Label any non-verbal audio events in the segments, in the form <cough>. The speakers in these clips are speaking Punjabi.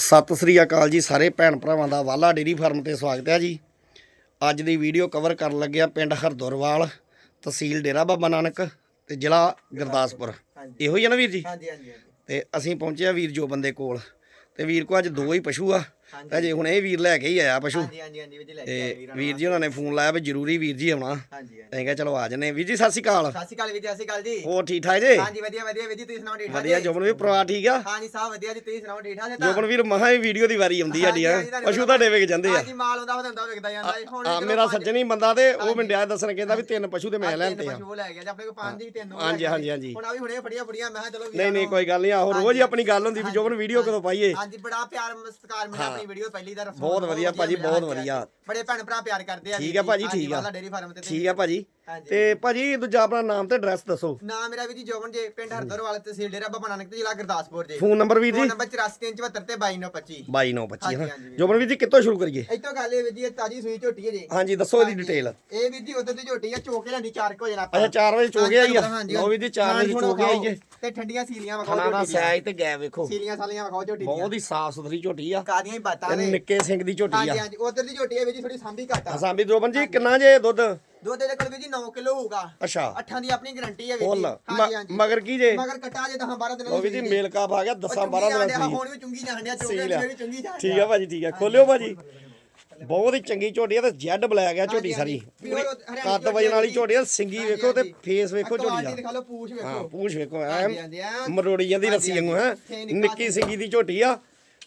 ਸਤਿ ਸ੍ਰੀ ਅਕਾਲ ਜੀ ਸਾਰੇ ਭੈਣ ਭਰਾਵਾਂ ਦਾ ਵਾਲਾ ਡੇਰੀ ਫਾਰਮ ਤੇ ਸਵਾਗਤ ਹੈ ਜੀ। ਅੱਜ ਦੀ ਵੀਡੀਓ ਕਵਰ ਕਰਨ ਲੱਗਿਆ ਪਿੰਡ ਹਰਦੋਰਵਾਲ ਤਹਿਸੀਲ ਡੇਰਾ ਬਾਬਾ ਨਾਨਕ ਤੇ ਜ਼ਿਲ੍ਹਾ ਗੁਰਦਾਸਪੁਰ। ਇਹੋ ਹੀ ਆ ਨਾ ਵੀਰ ਜੀ? ਹਾਂਜੀ ਹਾਂਜੀ। ਤੇ ਅਸੀਂ ਪਹੁੰਚੇ ਆ ਵੀਰ ਜੋ ਬੰਦੇ ਕੋਲ। ਤੇ ਵੀਰ ਕੋ ਅੱਜ ਦੋ ਹੀ ਪਸ਼ੂ ਆ। ਤੇ ਅਜੇ ਹੁਣ ਇਹ ਵੀਰ ਲੈ ਕੇ ਹੀ ਆਇਆ ਪਸ਼ੂ। ਹਾਂਜੀ ਹਾਂਜੀ ਹਾਂਜੀ ਵੀਰ ਜੀ ਲੈ ਕੇ ਆਏ ਤੇ ਵੀਰਾਂ ਵੀਰ ਜੀ ਉਹਨਾਂ ਨੇ ਫੋਨ ਲਾਇਆ ਵੀ ਜ਼ਰੂਰੀ ਵੀਰ ਜੀ ਆਉਣਾ। ਹਾਂਜੀ ਹਾਂਜੀ। ਤੇ ਕਿਹਾ ਚਲੋ ਆ ਜਨੇ ਵੀਰ ਜੀ ਸਤਿ ਸ੍ਰੀ ਅਕਾਲ। ਸਤਿ ਸ਼੍ਰੀ ਅਕਾਲ ਵੀਰ ਜੀ ਸਤਿ ਸ਼੍ਰੀ ਅਕਾਲ ਜੀ। ਹੋਰ ਠੀਕ ਠਾਕ ਜੀ? ਹਾਂਜੀ ਵਧੀਆ ਵਧੀਆ ਵੀਰ ਜੀ ਤੁਸੀਂ ਸੁਣਾਓ ਠੀਕ ਠਾਕ ਵਧੀਆ ਜੀ? ਜੋਬਨ ਵੀ ਪਰਿਵਾਰ ਠੀਕ ਆ? ਹਾਂਜੀ ਸਭ ਵਧੀਆ ਜੀ ਤੁਸੀਂ ਸੁਣਾਓ ਠੀਕ ਠਾਕ ਜੀ ਤਾਂ? ਜੋਬਨ ਵੀਰ ਮਹਾ ਹੀ ਵੀਡੀਓ ਦੀ ਵਾਰੀ ਆਉਂਦੀ ਆ ਹਾਂਜੀ, ਹਾਂਜੀ, ਪਸ਼ੂ ਤੁਹਾਡੇ ਵੇਖ ਜਾਂਦੇ ਆ। ਹਾਂਜੀ ਮਾਲ ਹੁੰਦਾ ਹੁੰਦਾ ਵਿਕਦਾ ਜਾਂਦਾ ਜੀ। ਹੁਣ ਆ ਚਲੋ ਮੇਰਾ ਪੰਜ- ਸੱਜਣੀ ਬੰਦਾ ਤੇ ਉਹ ਮਿੰਡਿਆ ਦੱਸਣ ਕਹਿੰਦਾ ਵੀ ਤਿੰਨ ਪਸ਼ੂ ਤੇ ਮੈਂ ਤਿੰਨ ਲੈਂਦੇ ਆ। ਪਸ਼ੂ ਲੈ ਗਿਆ ਜੀ ਆਪਣੇ ਕੋਲ ਪੰਜ ਹੀ ਤਿੰਨ ਹਾਂਜੀ, ਹਾਂਜੀ, ਹਾਂਜੀ। ਹੁਣ ਆ ਵੀ ਹੁਣੇ ਫੜੀਆਂ ਫੜੀਆਂ ਮੈਂ ਕਿਹਾ ਚਲੋ ਨਹੀਂ ਵੀਰਾਂ ਨਹੀਂ ਨੂੰ- ਕੋਈ ਗੱਲ ਨਹੀਂ ਆਹੋ ਰੋਜ਼ ਹੀ ਆਪਣੀ ਗੱਲ ਹੁੰਦੀ ਵੀ ਜੋਬਨ ਵੀਡੀਓ ਕਦੋਂ ਪਾਈਏ। ਹਾਂਜੀ ਬੜਾ ਪਿਆਰ ਸਤਿਕਾਰ ਮਿਲਿਆ ਆਪਣੀ ਵੀਡੀਓ ਪਹਿਲੀ ਦਾ ਬਹੁਤ ਵਧੀਆ ਭਾਜੀ, ਬਹੁਤ ਵਧੀਆ। ਬੜੇ ਭੈਣ ਭਰਾ ਪਿਆਰ ਕਰਦੇ ਆ ਠੀਕ ਆ ਭਾਜੀ, ਠੀਕ ਆ। ਡੇਅਰੀ ਫਾਰਮ ਤੇ ਠੀਕ ਆ ਭਾਜੀ। ਤੇ ਭਾਜੀ ਦੂਜਾ ਆਪਣਾ ਨਾਮ ਤੇ ਐਡਰੈਸ ਦੱਸੋ। ਨਾਮ ਮੇਰਾ ਵੀ ਜੀ ਜੋਬਨ ਜੇ ਪਿੰਡ ਹਰਦਰਵਾਲ ਤਹਿਸੀਲ ਡੇਰਾ ਬਾਬਾ ਨਾਨਕ ਤੇ ਜ਼ਿਲ੍ਹਾ ਗੁਰਦਾਸਪੁਰ ਜੀ। ਫੋਨ ਨੰਬਰ ਵੀਰ ਫੋਨ ਜੀ ਨੰਬਰ 8474 ਤੇ 2225 22925 ਹਾਂਜੀ, ਹਾਂ। ਹਾਂਜੀ ਵੀਰ। ਜੋਬਨ ਵੀਰ ਜੀ ਕਿੱਥੋਂ ਸ਼ੁਰੂ ਕਰੀਏ? ਇੱਥੋਂ ਗੱਲ ਇਹ ਵੀ ਜੀ ਤਾਜੀ ਸੂਈ ਝੋਟੀ ਹੈ ਜੀ। ਹਾਂਜੀ ਦੱਸੋ ਇਹਦੀ ਡਿਟੇਲ ਇਹ ਵੀ ਜੀ ਉਧਰ ਦੀ ਝੋਟੀ ਆ ਚੋਕੇ ਲੈਂਦੀ 4 ਵਜੇ ਨਾਲ ਅੱਛਾ 4 ਵਜੇ ਚੋ ਗਿਆ ਹੀ ਆ? ਹਾਂਜੀ, ਲਓ ਵੀਰ ਜੀ 4 ਵਜੇ ਚੋ ਗਿਆ ਹੀ ਜੇ। ਤੇ ਠੰਡੀਆਂ ਸੀਲੀਆਂ ਵਿਖਾਓ ਝੋਟੀ ਦੀਆਂ। ਸਾਈਜ਼ ਤੇ ਗੈ ਵੇਖੋ। ਸੀਲੀਆਂ ਸਾਲੀਆਂ ਵਿਖਾਓ ਝੋਟੀ ਬਹੁਤ ਹੀ ਸਾਫ਼ ਸੁਥਰੀ ਝੋਟੀ ਆ। ਕਾਦੀਆਂ ਹੀ ਬਾਤਾਂ ਨੇ। ਨਿੱਕੇ ਸਿੰਘ ਦੀ ਝੋਟੀ ਹਾਂਜੀ ਆ। ਹਾਂਜੀ ਉਧਰ ਦੀ ਝੋਟੀ ਹੈ ਵੀ ਜੀ ਥੋੜੀ ਸਾਂਭੀ ਘੱਟ ਵੀ ਜੋਬਨ ਜੀ ਕਿੰਨਾ ਜੇ ਦੁੱਧ? ਦੁੱਧ ਦੇ ਕੋਲ ਵੀ ਜੀ 9 ਕਿਲੋ ਹੋਊਗਾ। ਅੱਛਾ। ਅੱਠਾਂ ਦੀ ਆਪਣੀ ਗਾਰੰਟੀ ਹੈ ਵੀ ਫੁੱਲ। ਜੀ। ਹਾਂਜੀ ਹਾਂਜੀ। ਮਗਰ ਕੀ ਜੇ? ਮਗਰ ਕਟਾ ਜੇ 10 12 ਦਿਨਾਂ ਉਹ ਵੀ ਜੀ ਮੇਲ ਕਾਪ ਆ ਗਿਆ 10 12 ਦਿਨਾਂ ਦੀ। ਹੁਣ ਵੀ ਚੁੰਗੀ ਜਾਣ ਡਿਆ ਚੋਕੇ ਆ। ਵੀ ਚੁੰਗੀ ਜਾਣ ਠੀਕ ਆ ਭਾਜੀ ਠੀਕ ਆ। ਖੋਲਿਓ ਭਾਜੀ। ਬਹੁਤ ਹੀ ਚੰਗੀ ਝੋਟੀ ਆ ਤੇ ਜੈਡ ਬਲੈਕ ਆ ਝੋਟੀ ਸਾਰੀ। ਕੱਦ ਵਜਨ ਵਾਲੀ। ਝੋਟੀ ਆ ਸਿੰਗੀ ਵੇਖੋ ਤੇ। ਫੇਸ ਵੇਖੋ ਝੋਟੀ ਦਾ। ਦਿਖਾ ਲਓ ਪੂਛ ਹਾਂ ਪੂਛ ਵੇਖੋ ਐ। ਮਰੋੜੀ ਜਾਂਦੀ ਰੱਸੀ ਵਾਂਗੂ ਹੈ। ਨਿੱਕੀ ਸਿੰਗੀ ਦੀ ਝੋਟੀ ਆ।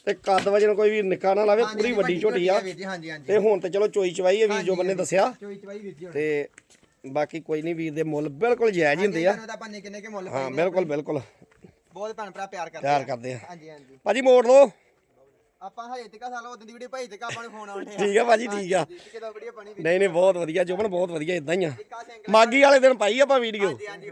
ਤੇ ਕੱਦ ਵਜਨ ਕੋਈ ਵੀ ਨਿੱਕਾ ਨਾ ਲਾਵੇ ਪੂਰੀ ਵੱਡੀ ਝੋਟੀ ਆ। ਹਾਂਜੀ ਹਾਂਜੀ। ਤੇ ਹੁਣ ਤੇ ਚਲੋ ਚੋਈ ਚਵਾਈ ਹੈ ਵੀਰ ਜੋ ਬੰਨੇ ਦੱਸਿਆ। ਚੋਈ ਚਵਾਈ ਵੀਰ ਜੀ ਹੁਣ ਤੇ ਬਾਕੀ ਕੋਈ ਨਹੀਂ ਵੀਰ ਦੇ ਮੁੱਲ ਬਿਲਕੁਲ ਜਾਇਜ਼ ਹੀ ਹੁੰਦੇ ਆ। ਹਾਂ। ਬਿਲਕੁਲ ਬਿਲਕੁਲ। ਬਹੁਤ ਭੈਣ ਭਰਾ ਪਿਆਰ ਕਰਦੇ ਪਿਆਰ ਕਰਦੇ ਆ। ਹਾਂਜੀ ਹਾਂਜੀ। ਭਾਜੀ ਮੋੜ ਲਓ। ਆਪਾਂ ਹਜੇ ਤੱਕ ਸਾਲ ਉਦੋਂ ਦੀ ਵੀਡੀਓ ਭਾਈ ਤੱਕ ਆਪਾਂ ਨੂੰ ਫੋਨ ਆਉਂਦੇ ਠੀਕ ਆ ਭਾਜੀ ਠੀਕ ਆ। ਕਿਦੋਂ ਵੀਡੀਓ ਬਣੀ ਨਹੀਂ ਨਹੀਂ ਬਹੁਤ ਵਧੀਆ ਜੋਬਨ ਬਹੁਤ ਵਧੀਆ ਇਦਾਂ ਹੀ ਆ। ਮਾਗੀ ਵਾਲੇ ਦਿਨ ਪਾਈ ਆਪਾਂ ਵੀਡੀਓ ਹਾਂਜੀ ਹਾਂਜੀ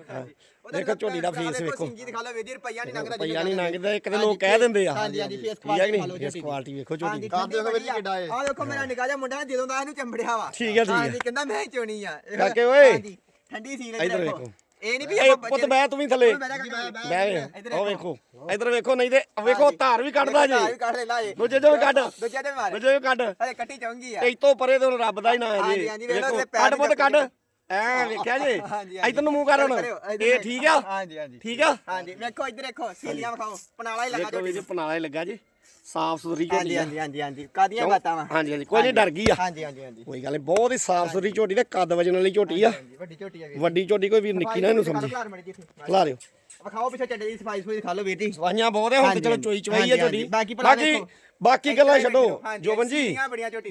ਦੇਖੋ ਝੋਟੀ ਦਾ ਫੇਸ ਵੇਖੋ। ਸਿੰਗੀ ਦਿਖਾ ਲਓ ਵੀਰ ਜੀ ਰੁਪਈਆ ਨਹੀਂ ਲੰਘਦਾ ਪਈਆ ਨਹੀਂ ਲੰਘਦਾ ਇੱਕ ਤੇ ਲੋਕ ਕਹਿ ਦਿੰਦੇ ਆ। ਹਾਂਜੀ ਹਾਂਜੀ ਫੇਸ ਠੀਕ ਆ ਕਿ ਦਿਖਾ ਲਓ ਫੇਸ। ਕੁਆਲਿਟੀ ਵੇਖੋ ਝੋਟੀ ਦੀ। ਦੇਖੋ ਵੀਰ ਜੀ ਕਿੱਡਾ ਹੈ ਆ ਦੇਖੋ ਮੇਰਾ ਨਿਕਾ ਜਿਹਾ ਮੁੰਡਾ ਜਦੋਂ ਦਾ ਇਹਨੂੰ ਚੰਬੜਿਆ ਵਾ। ਠੀਕ ਆ, ਠੀਕ ਆ। ਹਾਂਜੀ ਕਹਿੰਦਾ ਮੈਂ ਚੋਣੀ ਆ? ਕਾਕੇ ਓਏ। ਹਾਂਜੀ ਠੰਡੀ ਸੀ ਵੇਖੋ। ਦੇਖੋ ਇਹ ਨਹੀਂ ਵੀ ਆਪਾਂ ਪੁੱਤ ਬੈ ਤੂੰ ਵੀ ਥੱਲੇ। ਜਾ। ਬੈ ਉਹ ਵੇਖੋ ਇੱਧਰ ਵੇਖੋ ਨਹੀਂ ਤੇ ਵੇਖੋ ਧਾਰ ਵੀ ਕੱਢਦਾ ਧਾਰ ਜੇ। ਵੀ ਕੱਢ ਲੈ ਲਾ ਇਹ ਦੂਜੇ ਵੀ ਕੱਢ। ਦੂਜੇ ਤੇ ਮਾਰ। ਦੂਜੇ ਵੀ ਕੱਢ। ਹਲੇ ਕੱਟੀ ਆ। ਇਤੋਂ ਪਰੇ ਤੇ ਰੱਬ ਦਾ ਹੀ ਨਾਂ ਹੈ ਜੀ। ਕੱਢ ਪੁੱਤ ਕੱਢ। ਐ ਵੇਖਿਆ ਜੇ? ਇਧਰ ਨੂੰ ਮੂੰਹ ਕਰ ਹੁਣ ਕਰਿਓ, ਇੱਧਰ ਇਹ। ਠੀਕ ਆ? ਹਾਂਜੀ ਹਾਂਜੀ। ਠੀਕ ਆ? ਹਾਂਜੀ ਵੇਖੋ ਇੱਧਰ ਦੇਖੋ ਸੀਲੀਆਂ ਵਿਖਾਓ ਪਨਾਲਾ ਹੀ ਲੱਗਾ ਜੀ ਪਨਾਲਾ ਹੀ ਲੱਗਾ ਜੀ। ਸਾਫ਼ ਸੁਥਰੀ ਹਾਂਜੀ ਝੋਟੀ ਆ। ਹਾਂਜੀ ਹਾਂਜੀ ਹਾਂਜੀ। ਕਾਦੀਆਂ ਬਾਤਾਂ ਵਾ? ਹਾਂਜੀ ਹਾਂਜੀ ਕੋਈ ਨਹੀਂ ਡਰ ਗਈ ਆ। ਹਾਂਜੀ ਹਾਂਜੀ ਹਾਂਜੀ। ਕੋਈ ਗੱਲ ਨਹੀਂ ਬਹੁਤ ਹੀ ਸਾਫ਼ ਸੁਥਰੀ ਝੋਟੀ ਤੇ ਕੱਦ ਵਜਣ ਵਾਲੀ ਝੋਟੀ ਆ। ਹਾਂਜੀ, ਵੱਡੀ ਝੋਟੀ ਆ ਵੀਰ ਵੱਡੀ ਝੋਟੀ ਕੋਈ ਵੀ ਨਿੱਕੀ ਨਾ ਇਹਨੂੰ ਸਮਝੇ। ਖਿਲਾ ਦਿਓ। ਵਿਖਾਓ ਪਿੱਛੇ ਚੱਡੇ ਦੀ ਸਫ਼ਾਈ ਸਫ਼ਾਈ ਦਿਖਾ ਲਓ ਵੀਰ ਜੀ। ਸਵਾਈਆਂ ਬਹੁਤ ਹੈ ਹੁਣ ਤੇ ਹਾਂਜੀ, ਚਲੋ ਚੋਈ ਚਵਾਈ ਆ ਹਾਂਜੀ, ਝੋਟੀ। ਹਾਂਜੀ, ਬਾਕੀ ਭਰਾ ਬਾਕੀ ਦੇਖੋ। ਬਾਕੀ ਗੱਲਾਂ ਛੱਡੋ ਜੋਬਨ ਜੀ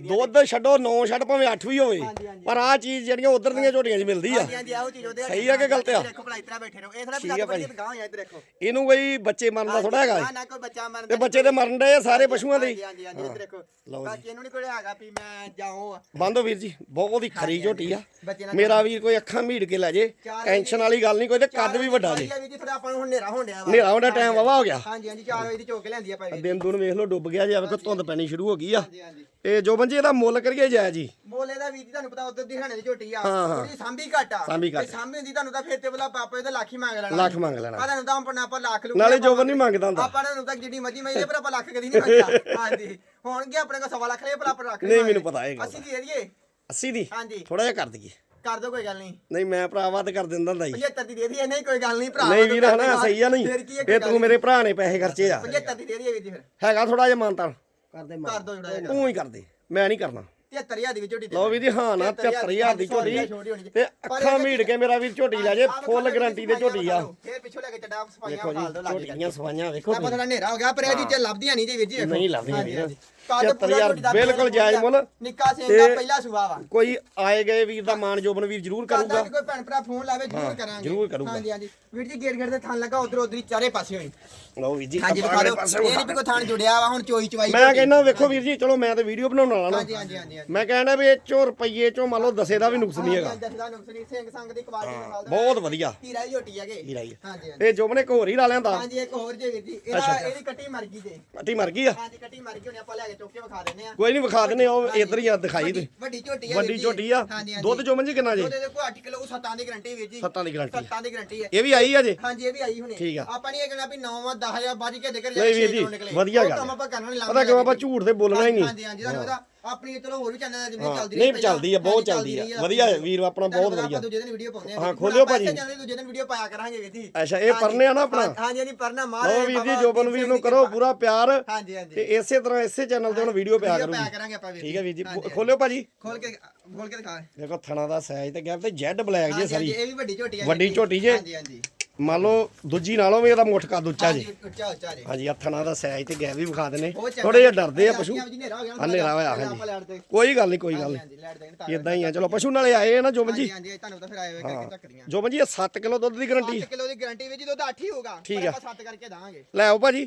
ਦੁੱਧ ਛੱਡੋ 9 ਛੱਡ ਭਾਵੇਂ 8 ਵੀ ਹੋਵੇ। ਪਰ ਆਹ ਚੀਜ਼ ਜਿਹੜੀਆਂ ਉਧਰ ਦੀਆਂ ਝੋਟੀਆਂ 'ਚ ਮਿਲਦੀ ਆ। ਸਹੀ ਆ ਕਿ ਗਲਤ ਆ? ਦੇਖੋ ਭਲਾ ਇਤਰਾ ਬੈਠੇ ਰਹੋ। ਇਹ ਥੋੜਾ ਠੀਕ ਆ ਵੀ ਭਾਈ। ਗਾਂ ਆ ਇੱਧਰ ਦੇਖੋ। ਇਹਨੂੰ ਕੋਈ ਬੱਚੇ ਮਰਨ ਦਾ ਥੋੜਾ ਹੈਗਾ। ਨਾ। ਨਾ ਤੇ ਬੱਚੇ ਤੇ ਮਰਨ ਆ ਸਾਰੇ ਪਸ਼ੂਆਂ ਦੇ ਹਾਂਜੀ ਹਾਂਜੀ ਹਾਂਜੀ ਇੱਧਰ ਦੇਖੋ। ਲਓ ਜੀ। ਬਾਕੀ ਇਹਨੂੰ ਨਹੀਂ ਕੋਈ ਹੈਗਾ ਵੀ ਮੈਂ ਜਾਉਂ ਬੰਦੋ ਵੀਰ ਜੀ ਬਹੁਤ ਹੀ ਖਰੀ ਝੋਟੀ ਆ। ਮੇਰਾ ਵੀਰ ਕੋਈ ਅੱਖਾਂ ਮੀੜ ਕੇ ਲੈ ਜੇ ਟੈਨਸ਼ਨ ਵਾਲੀ ਗੱਲ ਨਹੀਂ ਕੋਈ ਤੇ ਕੱਦ ਵੀ ਵੱਡਾ ਜੇ। ਵੀ ਜੀ ਥੋੜਾ ਆਪਾਂ ਨੂੰ ਹੁਣ ਹਨੇਰਾ ਹੋਣ ਡਿਆ ਵਾ। ਟਾਈਮ ਵਾਵਾ ਹੋ ਗਿਆ। ਹਾਂਜੀ ਹਾਂਜੀ 4 ਵਜੇ ਦੀ ਚੋਕ ਲੈਂਦੀ ਆ ਭਾਈ ਦਿਨ ਦੁਨ ਵੇਖ ਲਓ ਡੁੱਬ ਗਿਆ ਜੇ ਆ ਵੇਖੋ ਧੁੰਦ ਪੈਣੀ ਸ਼ੁਰੂ ਹੋ ਗਈ ਆ। ਇਹ ਜੋਬਨ ਜੀ ਇਹਦਾ ਮੁੱਲ ਕਰੀਏ ਜਾਇਜ਼ ਜੀ ਮੋਲੇ ਦਾ ਵੀਰ ਜੀ ਤੁਹਾਨੂੰ ਪਤਾ ਉਧਰ ਦੀ ਹਣੇ ਦੀ ਝੋਟੀ ਆ। ਹਾਂ, ਹਾਂ। ਉਹਦੀ ਸਾਂਭੀ ਘੱਟ ਆ। ਸਾਂਭੀ ਘੱਟ। ਤੇ ਸਾਂਭੀ ਹੁੰਦੀ ਤੁਹਾਨੂੰ ਤਾਂ ਫੇਰ ਤੇ ਬਲਾ ਪਾਪਾ ਇਹਦਾ ਲੱਖ ਹੀ ਮੰਗ ਲੈਣਾ। ਲੱਖ ਮੰਗ ਲੈਣਾ। ਪਰ ਤੁਹਾਨੂੰ ਤਾਂ ਆਪਣਾ ਆਪਾਂ ਲੱਖ ਲੂ ਨਾਲੇ ਜੋਬਨ ਨਹੀਂ ਮੰਗਦਾ ਹੁੰਦਾ। ਆਪਾਂ ਨੂੰ ਤਾਂ ਜਿੱਡੀ ਮਰਜ਼ੀ ਮੈਂ ਪਰ ਆਪਾਂ ਲੱਖ ਕਦੀ ਨਹੀਂ ਮੰਗਿਆ <laughs> ਹਾਂਜੀ। ਹੋਣਗੇ ਆਪਣੇ ਕੋਲ ਸਵਾ ਲੱਖ ਲੈ ਪਰ ਆਪਾਂ ਰੱਖ ਨਹੀਂ, ਮੈਨੂੰ ਪਤਾ ਇਹ ਗੱਲ ਅਸੀਂ ਕੀ ਇਹਦੀਏ 80 ਦੀ? ਹਾਂਜੀ। ਥੋੜਾ ਜਿਹਾ ਕਰ ਦਈਏ। ਕਰ ਦੋ ਕੋਈ ਗੱਲ ਨਹੀਂ। ਨਹੀਂ ਮੈਂ ਭਰਾ ਵੱਧ ਕਰ ਦਿੰਦਾ ਹੁੰਦਾ ਜੀ। 75 ਦੀ ਦੇ ਦਈਏ। ਨਹੀਂ ਕੋਈ ਗੱਲ ਨਹੀਂ ਭਰਾ ਨਹੀਂ ਵੀਰ ਕਰ ਹਨਾ। ਸਹੀ ਆ ਨਹੀਂ। ਫਿਰ ਕੀ ਹੈ, ਕੋਈ ਇਹ ਤੂੰ ਮੇਰੇ ਭਰਾ ਨੇ ਪੈਸੇ ਖਰਚੇ ਆ। 75 ਦੀ ਦੇ ਦਈਏ ਵੀਰ ਜੀ ਫਿਰ। ਹੈਗਾ ਥੋੜਾ ਜਿਹਾ ਮਾਨਤਾਨ ਕਰ ਦੋ ਜੁੜਾ ਜਿਹਾ ਤੂੰ ਹੀ ਕਰ ਦੇ। ਮੈਂ ਨਹੀਂ ਕਰਨਾ। 73000 ਦੀ ਵੀ ਝੋਟੀ ਦੇ ਲਓ ਵੀ ਜੀ ਹਾਂ ਨਾ 73000 ਦੀ ਝੋਟੀ ਤੇ ਅੱਖਾਂ ਮੀੜ ਕੇ ਮੇਰਾ ਵੀਰ ਝੋਟੀ ਲੈ ਜੇ ਫੁੱਲ ਗਾਰੰਟੀ ਦੇ ਝੋਟੀ ਆ। ਫੇਰ ਪਿੱਛੋਂ ਲੈ ਕੇ ਚੱਡਾ ਸਫਾਈਆਂ ਫਾਲ ਦੋ ਜੀ ਲੱਗ ਝੋਟੀਆਂ ਸਵਾਈਆਂ ਵੇਖੋ ਆਪਾਂ ਥੋੜਾ ਹਨੇਰਾ ਹੋ ਗਿਆ ਪਰ ਇਹ ਚੀਜ਼ਾਂ ਲੱਭਦੀਆਂ ਨਹੀਂ ਜੀ ਵੀਰ ਜੀ। ਨਹੀਂ ਲੱਭਦੀਆਂ ਵੀਰ। ਕੱਦ ਪੂਰਾ 73000 ਝੋਟੀ ਦਾ ਬਿਲਕੁਲ ਜਾਇਜ਼ ਮੁੱਲ। ਨਿੱਕਾ ਸਿੰਘ ਤੇ ਦਾ ਪਹਿਲਾ ਸੁਭਾਅ ਵਾ। ਕੋਈ ਆਏ ਗਏ ਵੀਰ ਦਾ ਮਾਨ ਜੋਬਨ ਵੀਰ ਜ਼ਰੂਰ ਕਰੂਗਾ। ਕੋਈ ਭੈਣ ਭਰਾ ਫੋਨ ਲਾਵੇ ਜ਼ਰੂਰ ਕਰਾਂਗੇ। ਜ਼ਰੂਰ ਕਰੂਗਾ। ਹਾਂਜੀ ਹਾਂਜੀ। ਵੀਰ ਜੀ ਗੇਟ ਗੇਟ ਦੇ ਥਾਂ ਲੱਗਾ ਉਧਰ ਉਧਰ ਚਾਰੇ ਪਾਸੇ ਹੋਈ। ਲਓ ਵੀਰ ਜੀ ਹਾਂਜੀ ਦਿਖਾ ਦਿਓ। ਇਹ ਨਹੀਂ ਵੀ ਕੋਈ ਥਾਂ ਜੁੜਿਆ ਵਾ ਹੁਣ ਚੋਈ ਚਵਾਈ ਮੈਂ ਕਹਿੰਦਾ ਵੇਖੋ ਵੀਰ ਜੀ ਚਲੋ ਮੈਂ ਤਾਂ ਵੀਡੀਓ ਬਣਾਉਣ ਵਾਲਾ ਨਾ ਹਾਂਜੀ ਹਾਂਜੀ ਹਾਂਜੀ ਹਾਂਜੀ। ਮੈਂ ਕਹਿੰਦਾ ਵੀ ਇਹ ਚੋਂ ਰੁਪਈਏ ਚੋਂ ਮੰਨ ਲਓ ਦਸੇ ਦਾ ਵੀ ਨੁਕਸ ਨਹੀਂ ਹੈਗਾ। ਦੱਸਦਾ ਨੁਕਸਨੀ ਸਿੰਘ ਸੰਗ ਦੀ ਕੁਆਲਿਟੀ ਨਾਲ ਬਹੁਤ ਵਧੀਆ। ਹੀਰਾ ਹੀ ਝੋਟੀ ਹੈਗੇ। ਹੀਰਾ ਹੀ ਆ। ਹਾਂਜੀ ਹਾਂਜੀ। ਤੇ ਜੋਬਨ ਇੱਕ ਹੋਰ ਹੀ ਲਾ ਲਿਆਂਦਾ। ਹਾਂਜੀ ਇੱਕ ਹੋਰ ਜੇ ਵੀਰ ਜੀ। ਇਹਦਾ ਇਹਦੀ ਕੱਟੀ ਮਰ ਗਈ ਜੇ। ਕੱਟੀ ਮਰ ਗਈ ਆ? ਹਾਂਜੀ ਕੱਟੀ ਮਰ ਗਈ ਉਹਨੇ ਆਪਾਂ ਲੈ ਕੇ ਚੁੱਕ ਕੇ ਵਿਖਾ ਦਿੰਦੇ ਆ। ਕੋਈ ਨਹੀਂ ਵਿਖਾ ਦਿੰਦੇ ਉਹ ਇੱਧਰ ਹੀ ਆ ਦਿਖਾਈ ਦੇ ਵੱਡੀ ਝੋਟੀ ਆ ਵੱਡੀ ਵੀਰ ਜੀ। ਝੋਟੀ ਆ। ਹਾਂਜੀ ਹਾਂਜੀ। ਦੁੱਧ ਚੋਮਨ ਜੀ ਕਿੰਨਾ ਜੇ? ਦੁੱਧ ਦੇ ਕੋ 8 ਕਿਲੋ ਸੱਤਾਂ ਦੀ ਗਾਰੰਟੀ ਵੀਰ ਜੀ। ਸੱਤਾਂ ਦੀ ਗਾਰੰਟੀ ਸੱਤਾਂ ਦੀ ਗਾਰੰਟੀ ਹੈ ਇਹ ਵੀ ਆਈ ਆ ਜੇ? ਹਾਂਜੀ ਇਹ ਵੀ ਆਈ ਹੁਣੇ। ਠੀਕ ਆ। ਆਪਾਂ ਨਹੀਂ ਇਹ ਕਹਿਣਾ ਵੀ 9 10 ਜਾਂ ਵੱਜ ਕੇ ਦੇਕਰ ਨਹੀਂ ਵੀਰ ਜੀ, ਵਧੀਆ ਗੱਲ ਕੰਮ ਆਪਾਂ ਕਰਨਾ ਨਹੀਂ ਪਤਾ ਕਿਉਂ ਆਪਾਂ ਝੂਠ ਤੇ ਬੋਲਣਾ ਹੀ ਨਹੀਂ। ਹਾਂਜੀ ਹਾਂਜੀ ਤੁਹਾਨੂੰ ਪਤਾ ਆਪਣੀ ਚਲੋ ਹੋਰ ਵੀ ਚੈਨਲ ਜਿਵੇਂ ਚੱਲਦੀ ਨਹੀਂ ਚੱਲਦੀ ਆ, ਬਹੁਤ ਚੱਲਦੀ ਆ। ਵਧੀਆ ਵੀਰ ਆਪਣਾ ਬਹੁਤ ਵਧੀਆ। ਆਪਾਂ ਦੂਜੇ ਦਿਨ ਵੀਡੀਓ ਪਾਉਂਦੇ ਆ ਹਾਂ, ਖੋਲਿਓ ਭਾਜੀ। ਚੈਨਲ ਦੂਜੇ ਦਿਨ ਵੀਡੀਓ ਪਾਇਆ ਕਰਾਂਗੇ ਵੀਰ ਜੀ ਅੱਛਾ, ਇਹ ਪਰਨੇ ਆ ਨਾ ਆਪਣਾ? ਹਾਂਜੀ ਹਾਂਜੀ ਪਰਨਾ ਮਾਰ ਲਓ ਵੀਰ ਜੀ ਜੋਬਨ ਵੀਰ ਨੂੰ ਕਰੋ ਪੂਰਾ ਪਿਆਰ ਹਾਂਜੀ ਹਾਂਜੀ ਤੇ ਇਸੇ ਤਰ੍ਹਾਂ ਇਸੇ ਚੈਨਲ ਤੇ ਹੁਣ ਵੀਡੀਓ ਪਿਆ ਕਰੂਗੀ ਪਾਇਆ ਕਰਾਂਗੇ ਆਪਾਂ ਵੀਰ ਠੀਕ ਹੈ ਵੀਰ ਜੀ ਖੋਲਿਓ ਭਾਜੀ ਖੋਲ ਕੇ ਖੋਲ ਕੇ ਦਿਖਾ ਦੇਖੋ ਥਣਾ ਦਾ ਸਾਈਜ਼ ਤੇ ਗੈਪ ਤੇ ਜੈਡ ਬਲੈਕ ਜੇ ਸਾਰੀ ਇਹ ਵੀ ਵੱਡੀ ਝੋਟੀ ਹੈ ਵੱਡੀ ਜੀ। ਝੋਟੀ ਜੇ? ਹਾਂਜੀ ਹਾਂਜੀ ਮੰਨ ਲਓ ਦੂਜੀ ਨਾਲੋਂ ਵੀ ਇਹਦਾ ਮੁੱਠ ਕੱਦ ਉੱਚਾ ਜੀ। ਹਾਂਜੀ, ਉੱਚਾ ਉੱਚਾ ਜੀ। ਹਾਂਜੀ ਹੱਥਾਂ ਦਾ ਸਾਈਜ਼ ਤੇ ਗੈਪ ਵੀ ਵਿਖਾ ਚੰਗਾ ਥੋੜੇ ਜਿਹਾ ਡਰਦੇ ਆ ਪਸ਼ੂ। ਜੀ, ਹਨੇਰਾ ਹੋਇਆ ਹਾਂਜੀ। ਕੋਈ ਗੱਲ ਨਹੀਂ ਕੋਈ ਗੱਲ ਨਹੀਂ। ਇਦਾਂ ਹੀ ਆ ਚਲੋ ਪਸ਼ੂ ਨਾਲੇ ਆਏ ਆ ਨਾ ਜੋਬਨ ਜੀ? ਹਾਂਜੀ ਤੁਹਾਨੂੰ ਤਾਂ ਫਿਰ ਆਏ ਹੋਏ ਕਰਕੇ ਚੱਕਰੀਆਂ ਜੋਬਨ ਜੀ ਇਹ 7 ਕਿਲੋ ਦੁੱਧ ਦੀ ਗਾਰੰਟੀ? 8 ਕਿਲੋ ਦੀ ਗਾਰੰਟੀ ਵਿੱਚ ਦੁੱਧ 8 ਹੀ ਹੋਊਗਾ ਠੀਕ ਪਰ ਆ। ਆਪਾਂ 7 ਕਰਕੇ ਦਾਂਗੇ ਲੈ ਆਓ ਭਾਜੀ।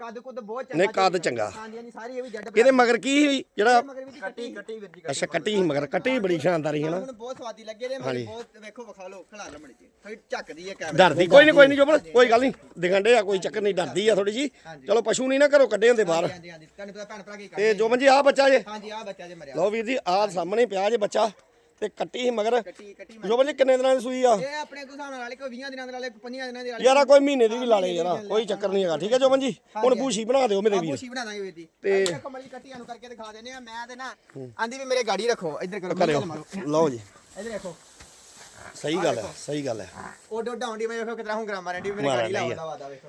ਕੱਦ ਕੁੱਦ ਬਹੁਤ ਚੰਗਾ ਨਹੀਂ, ਕੱਦ ਚੰਗਾ। ਹਾਂਜੀ ਹਾਂਜੀ ਸਾਰੀ ਇਹ ਵੀ ਜੱਡ ਇਹਦੇ ਮਗਰ ਕੀ ਸੀ? ਜਿਹੜਾ ਮਗਰ ਵੀ ਕੱਟੀ ਕੱਟੀ। ਵੀਰ ਜੀ ਅੱਛਾ ਕੱਟੀ ਸੀ ਮਗਰ। ਕੱਟੀ ਬੜੀ ਸ਼ਾਨਦਾਰ ਸੀ ਹਨਾ? ਮੈਨੂੰ ਬਹੁਤ ਸਵਾਦੀ ਲੱਗੇ। ਮੈਨੂੰ ਬਹੁਤ ਵੇਖੋ ਵਿਖਾ ਲਓ ਖੜਾ ਲਮੜ ਜੀ ਥੋੜੀ ਝੱਕਦੀ ਹੈ ਕੈਮਰਾ ਡਰਦੀ ਕੋਈ ਨਹੀਂ ਕੋਈ ਨਹੀਂ ਜੋਬਨ ਕੋਈ ਗੱਲ ਨਹੀਂ ਦਿਖਣ ਦੇ ਆ ਕੋਈ ਚੱਕਰ ਨਹੀਂ ਡਰਦੀ ਆ ਥੋੜੀ ਜੀ। ਚਲੋ ਪਸ਼ੂ ਨਹੀਂ ਨਾ ਘਰੋਂ ਕੱਢੇ ਹੁੰਦੇ ਬਾਹਰ। ਹਾਂਜੀ ਹਾਂਜੀ ਤੁਹਾਨੂੰ ਪਤਾ ਭੈਣ ਭਰਾ ਕੀ ਤੇ ਜੋਬਨ ਜੀ ਆ ਬੱਚਾ ਜੇ। ਹਾਂਜੀ ਆ ਬੱਚਾ ਜੇ ਮਰਿਆ। ਲਓ ਵੀਰ ਜੀ ਆਹ ਸਾਹਮਣੇ ਪਿਆ ਜੇ ਬੱਚਾ। ਤੇ ਕੱਟੀ ਸੀ ਮਗਰ। ਕੱਟੀ ਕੱਟੀ ਮਰ ਜੋਬਨ ਜੀ ਕਿੰਨੇ ਦਿਨਾਂ ਦੀ ਸੂਈ ਆ? ਇਹ ਆਪਣੇ ਕੋਲ ਹਿਸਾਬ ਨਾਲ ਵਾਲੇ ਕੋਈ 20 ਦਿਨਾਂ ਦੇ ਵਾਲੇ 5 ਦਿਨਾਂ ਦੇ ਵਾਲੇ। ਯਾਰਾ ਕੋਈ ਮਹੀਨੇ ਦੀ ਵੀ ਲਾ ਲੇ ਯਾਰਾ ਕੋਈ ਚੱਕਰ ਨਹੀਂ ਹੈਗਾ ਠੀਕ ਹੈ ਜੋਬਨ ਜੀ? ਹੁਣ ਬੂਸ਼ੀ ਬਣਾ ਦਿਓ ਮੇਰੇ ਵੀਰ। ਆਪੋ ਬਣਾ ਦਾਂਗੇ ਵੀਰ ਜੀ। ਤੇ- ਤੇ ਕਮਲ ਦੀ ਕੱਟੀਆਂ ਨੂੰ ਕਰਕੇ ਦਿਖਾ ਦਿੰਦੇ ਆ ਮੈਂ ਤੇ ਨਾ ਆਂਦੀ ਵੀ ਮੇਰੇ ਗਾੜੀ ਰੱਖੋ ਇੱਧਰ ਕਰੋ ਕਰਿਓ। ਮਾਰੋ। ਲਓ ਜੀ। ਇੱਧਰ ਦੇਖੋ। ਸਹੀ ਗੱਲ ਹੈ ਸਹੀ ਗੱਲ ਹੈ। ਉਹ ਡੋਡਾ ਹੁੰਦੀ ਮੈਂ ਵੇਖੋ ਕਿਤਨਾ ਹੁਣ ਗ੍ਰਾਮਰ ਐਂਡੀ ਮੇਰੇ ਮਾਰਨ ਗਾੜੀ ਡਈ ਆ। ਲਾਉਂਦਾ ਵਾਦਾ ਵੇਖੋ।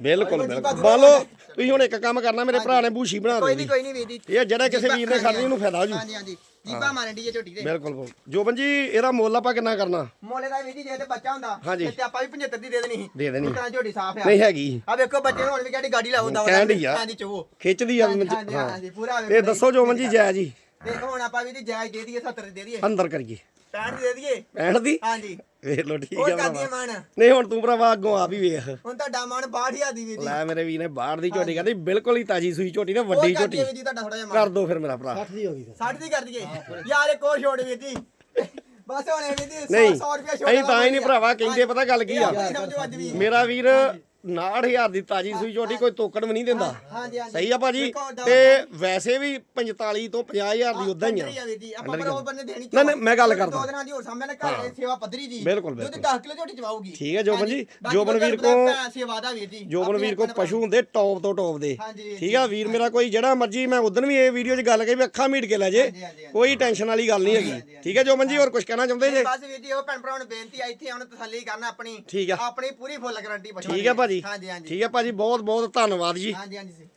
ਬਿਲਕੁਲ ਬਿਲਕੁਲ। ਲਓ ਤੁਸੀਂ ਹੁਣ ਇੱਕ ਕੰਮ ਕਰਨਾ ਮੇਰੇ ਭਰਾ ਨੇ ਬੂਸ਼ੀ ਬਣਾ ਕੋਈ ਦਿਓ ਨਹੀਂ ਕੋਈ ਨਹੀਂ ਵੀਰ ਜੀ। ਇਹ ਜਿਹੜਾ ਕਿਸੇ ਵੀਰ ਨੇ ਖੜਨੀ ਉਹਨੂੰ ਫਾਇਦਾ ਹੋ ਜੂ। ਹਾਂਜੀ ਹਾਂਜੀ। ਜੀਪਾ ਮਾਰਨ ਦੀ ਝੋਟੀ ਦੇ ਬਿਲਕੁਲ ਬਿਲਕੁਲ। ਜੋਬਨ ਜੀ ਇਹਦਾ ਮੁੱਲ ਆਪਾਂ ਕਿੰਨਾ ਕਰਨਾ? ਮੋਲੇ ਦਾ ਵੀਰ ਜੀ ਜੇ ਤੇ ਬੱਚਾ ਹੁੰਦਾ ਹਾਂਜੀ। ਤੇ ਆਪਾਂ ਵੀ 75 ਦੀ ਦੇ ਦੇਣੀ ਸੀ। ਦੇ ਦੇਣੀ। ਤਾਂ ਝੋਟੀ ਸਾਫ਼ ਆ। ਨਹੀਂ ਹੈਗੀ। ਆ ਵੇਖੋ ਬੱਚੇ ਨੂੰ ਹੁਣ ਵੀ ਕਹਿੰਦੀ ਗਾੜੀ ਲਾਉਂਦਾ ਕਹਿਣ ਡਈ ਆ। ਹਾਂਜੀ ਚੋ ਖਿੱਚਦੀ ਆ ਹਾਂਜੀ ਮੈਨੂੰ- ਹਾਂਜੀ ਹਾਂ। ਹਾਂਜੀ ਪੂਰਾ ਤੇ ਦੱਸੋ ਜੋਬਨ ਜੀ ਜੈ ਜੀ। ਤੇ ਹੁਣ ਆਪਾਂ ਵੀ ਜੀ ਜਾਇਜ਼ ਦੇ ਦਈਏ 70 ਦੇ ਦਈਏ। ਅੰਦਰ ਕਰੀਏ। 65 ਦੇ ਦਈਏ? 65 ਦੀ? ਹਾਂਜੀ। ਵੇਖ ਲੋ ਠੀਕ ਹੋਰ ਹੈ ਕਰਦੀ ਭਰਾਵਾ ਮਨ ਨਹੀਂ ਹੁਣ ਤੂੰ ਭਰਾਵਾ ਅੱਗੋਂ ਆਪ ਹੀ ਵੇਖ। ਹੁਣ ਤੁਹਾਡਾ ਮਨ 62000 ਦੀ ਵੀਰ ਜੀ। ਲੈ ਮੇਰੇ ਵੀਰ ਨੇ ਬਾਹਰ ਦੀ ਝੋਟੀ ਕਹਿੰਦੀ ਬਿਲਕੁਲ ਹੀ ਤਾਜੀ ਸੂਈ ਝੋਟੀ ਹੋਰ ਵੱਡੀ ਕਰ ਝੋਟੀ। ਦਈਏ ਵੀਰ ਜੀ ਤੁਹਾਡਾ ਥੋੜਾ ਜਿਹਾ ਕਰ ਦੋ ਫਿਰ ਮੇਰਾ ਭਰਾ। 60 ਦੀ ਕਰ ਦਈਏ। ਯਾਰ ਇੱਕ ਹੋਰ ਛੋੜ ਵੀਰ ਜੀ। ਬਸ ਹੁਣ ਵੀਰ ਜੀ 100 ਨਹੀਂ 100 ਰੁਪਏ ਛੋੜ ਅਸੀਂ ਤਾਂ ਹੀ ਨਹੀਂ ਭਰਾਵਾ ਕਹਿੰਦੇ ਪਤਾ ਗੱਲ ਕੀ ਆ? ਵੀ। ਮੇਰਾ ਵੀਰ 69000 ਦੀ ਤਾਜੀ ਸੂਈ ਝੋਟੀ ਕੋਈ ਤੋਕੜ ਵੀ ਨਹੀਂ ਦਿੰਦਾ। ਹਾਂਜੀ ਹਾਂਜੀ ਸਹੀ ਆ ਭਾਜੀ? ਤੇ ਵੈਸੇ ਵੀ 45 ਤੋਂ 50000 ਦੀ ਉਦਾਂ ਹੀ ਆ। ਆਪਾਂ ਪਰ ਉਹ ਬੰਨੇ ਦੇਣੀ ਨਹੀਂ, ਨਹੀਂ, ਮੈਂ ਗੱਲ ਕਰਦਾ। ਦੋ ਦਿਨਾਂ ਦੀ ਹੋਰ ਸਾਹਮਣੇ ਘਰ ਦੇ ਸੇਵਾ ਪੱਧਰੀ ਜੀ। ਬਿਲਕੁਲ, ਬਿਲਕੁਲ। 10 ਕਿਲੋ ਝੋਟੀ ਚਵਾਉਗੀ ਠੀਕ ਹੈ ਜੋਬਨ ਜੀ। ਜੋਬਨ ਵੀਰ ਕੋ- ਸੇਵਾ ਦਾ ਵੀਰ ਜੀ। ਜੋਬਨ ਵੀਰ ਕੋ ਪਸ਼ੂ ਹੁੰਦੇ ਟੌਪ ਤੋਂ ਟੌਪ ਦੇ। ਠੀਕ ਆ ਵੀਰ ਮੇਰਾ ਕੋਈ ਜਿਹੜਾ ਮਰਜ਼ੀ ਮੈਂ ਉਦੋਂ ਵੀ ਇਹ ਵੀਡੀਓ 'ਚ ਗੱਲ ਕਹੀ ਵੀ ਅੱਖਾਂ ਮੀਟ ਕੇ ਲੈ ਜੇ। ਕੋਈ ਟੈਨਸ਼ਨ ਵਾਲੀ ਗੱਲ ਨਹੀਂ ਹੈਗੀ। ਠੀਕ ਹੈ ਜੋਬਨ ਜੀ ਹੋਰ ਕੁਝ ਕਹਿਣਾ ਚਾਹੁੰਦੇ ਜੇ? ਬਸ ਵੀਰ ਜੀ ਉਹ ਭੈਣ ਭਰਾਵਾਂ ਨੂੰ ਬੇਨਤੀ ਆ ਇੱਥੇ ਹੁਣ ਤਸੱਲੀ ਕਰਨਾ ਆਪਣੀ ਠੀਕ ਆ। ਆਪਣੀ ਪੂਰੀ ਫੁੱਲ ਗਾਰੰਟੀ ਠੀਕ ਹੈ ਦੀ। ਹਾਂਜੀ ਹਾਂਜੀ ਠੀਕ ਹੈ ਭਾਜੀ ਬਹੁਤ ਬਹੁਤ ਧੰਨਵਾਦ ਜੀ ਹਾਂਜੀ ਹਾਂਜੀ ਜੀ